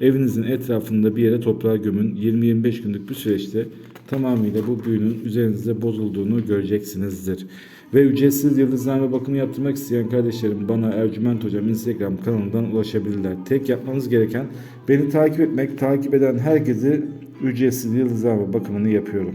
evinizin etrafında bir yere toprağa gömün. 20-25 günlük bir süreçte tamamıyla bu büyünün üzerinizde bozulduğunu göreceksinizdir. Ve ücretsiz yıldızlama bakımı yaptırmak isteyen kardeşlerim bana Ercüment Hocam Instagram kanalından ulaşabilirler. Tek yapmanız gereken beni takip etmek, takip eden herkese ücretsiz yıldızlama bakımını yapıyorum.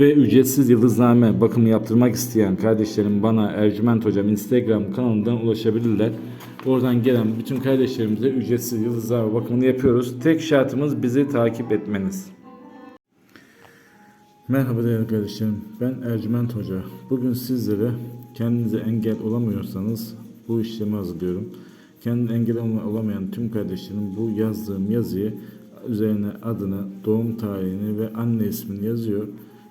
Ve ücretsiz yıldızname bakımı yaptırmak isteyen kardeşlerim bana Ercüment Hocam Instagram kanalından ulaşabilirler. Oradan gelen bütün kardeşlerimize ücretsiz yıldızname bakımını yapıyoruz. Tek şartımız bizi takip etmeniz. Merhaba değerli kardeşlerim. Ben Ercüment Hoca. Bugün sizlere kendinize engel olamıyorsanız bu işlemi hazırlıyorum. Kendine engel olamayan tüm kardeşlerim bu yazdığım yazıyı üzerine adını, doğum tarihini ve anne ismini yazıyor.